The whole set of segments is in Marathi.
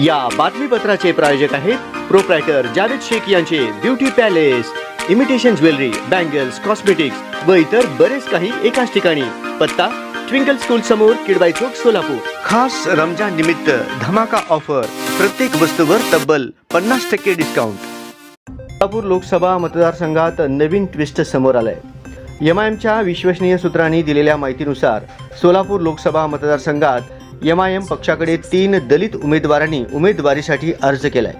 या बातमीपत्राचे प्रायोजक आहेत प्रोप्रायटर जावेद शेख यांचे beauty palace imitation jewellery bangles cosmetics व इतर बरेच काही एकाच ठिकाणी. पत्ता ट्विंकल स्कूल समोर किडबाई चौक सोलापूर. खास रमजान निमित्त धमाका ऑफर प्रत्येक वस्तूवर तब्बल पन्नास टक्के डिस्काउंट सोलापूर लोकसभा मतदारसंघात नवीन ट्विस्ट समोर आलंय. एम आय एमच्या विश्वसनीय सूत्रांनी दिलेल्या माहितीनुसार सोलापूर लोकसभा मतदारसंघात एम आय एम पक्षाकडे तीन दलित उमेदवारांनी उमेदवारीसाठी अर्ज केलाय.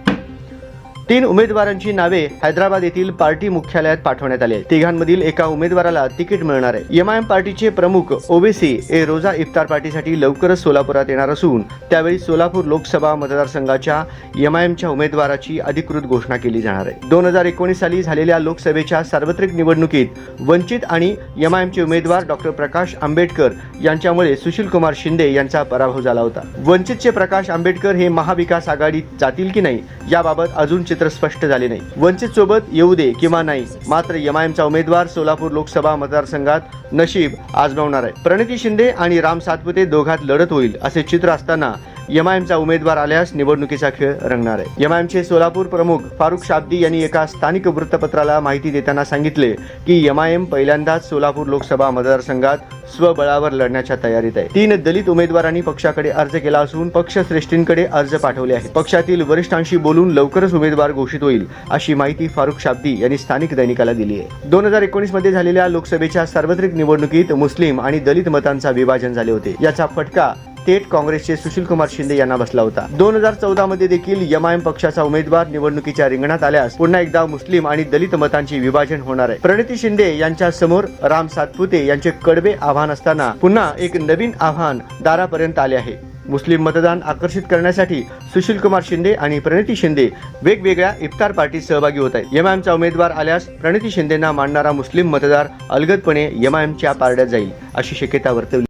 तीन उमेदवारांची नावे हैदराबाद येथील पार्टी मुख्यालयात पाठवण्यात आली तिघांमधील एका उमेदवाराला तिकीट मिळणार आहे. एम आय एम पार्टीचे प्रमुख ओबीसी ए रोजा इफ्तार पार्टीसाठी लवकरच सोलापुरात येणार असून त्यावेळी सोलापूर लोकसभा मतदारसंघाच्या एम आय एमच्या उमेदवाराची अधिकृत घोषणा केली जाणार आहे. दोन हजार एकोणीस साली झालेल्या लोकसभेच्या सार्वत्रिक निवडणुकीत वंचित आणि एम आय एमचे उमेदवार डॉक्टर प्रकाश आंबेडकर यांच्यामुळे सुशील कुमार शिंदे यांचा पराभव झाला होता. वंचितचे प्रकाश आंबेडकर हे महाविकास आघाडीत जातील की नाही याबाबत अजून चित्र स्पष्ट झाले नाही. वंचित सोबत येऊ दे किंवा नाही मात्र एमआयएमचा उमेदवार सोलापूर लोकसभा मतदारसंघात नशीब आजमावणार आहे. प्रणिती शिंदे आणि राम सातपुते दोघात लढत होईल असे चित्र असताना एमआयएमचा उमेदवार आल्यास निवडणुकीचा खेळ रंगणार आहे. एमआयएमचे सोलापूर प्रमुख फारुख शाब्दी यांनी एका स्थानिक वृत्तपत्राला माहिती देताना सांगितले की एमआयएम पहिल्यांदाच सोलापूर लोकसभा मतदारसंघात स्वबळावर लढण्याच्या तयारीत आहे. तीन दलित उमेदवारांनी पक्षाकडे अर्ज केला असून पक्षश्रेष्ठींकडे अर्ज पाठवले आहे पक्षातील वरिष्ठांशी बोलून लवकरच उमेदवार घोषित होईल अशी माहिती फारुख शाब्दी यांनी स्थानिक दैनिकाला दिली आहे. दोन हजार एकोणीसमध्ये झालेल्या लोकसभेच्या सार्वत्रिक निवडणुकीत मुस्लिम आणि दलित मतांचा विभाजन झाले होते. याचा फटका थेट काँग्रेसचे सुशील कुमार शिंदे यांना बसला होता. दोन हजार चौदा मध्ये देखील एमआयएम पक्षाचा उमेदवार निवडणुकीच्या रिंगणात आल्यास पुन्हा एकदा मुस्लिम आणि दलित मतांचे विभाजन होणार आहे. प्रणिती शिंदे यांच्या समोर राम सातपुते यांचे कडवे आव्हान असताना पुन्हा एक नवीन आव्हान दारापर्यंत आले आहे. मुस्लिम मतदान आकर्षित करण्यासाठी सुशील कुमार शिंदे आणि प्रणिती शिंदे वेगवेगळ्या इफ्तार पार्टीत सहभागी होत आहेत. एमआयएमचा उमेदवार आल्यास प्रणिती शिंदेना मानणारा मुस्लिम मतदार अलगदपणे एमआयएमच्या पारड्यात जाईल अशी शक्यता वर्तवली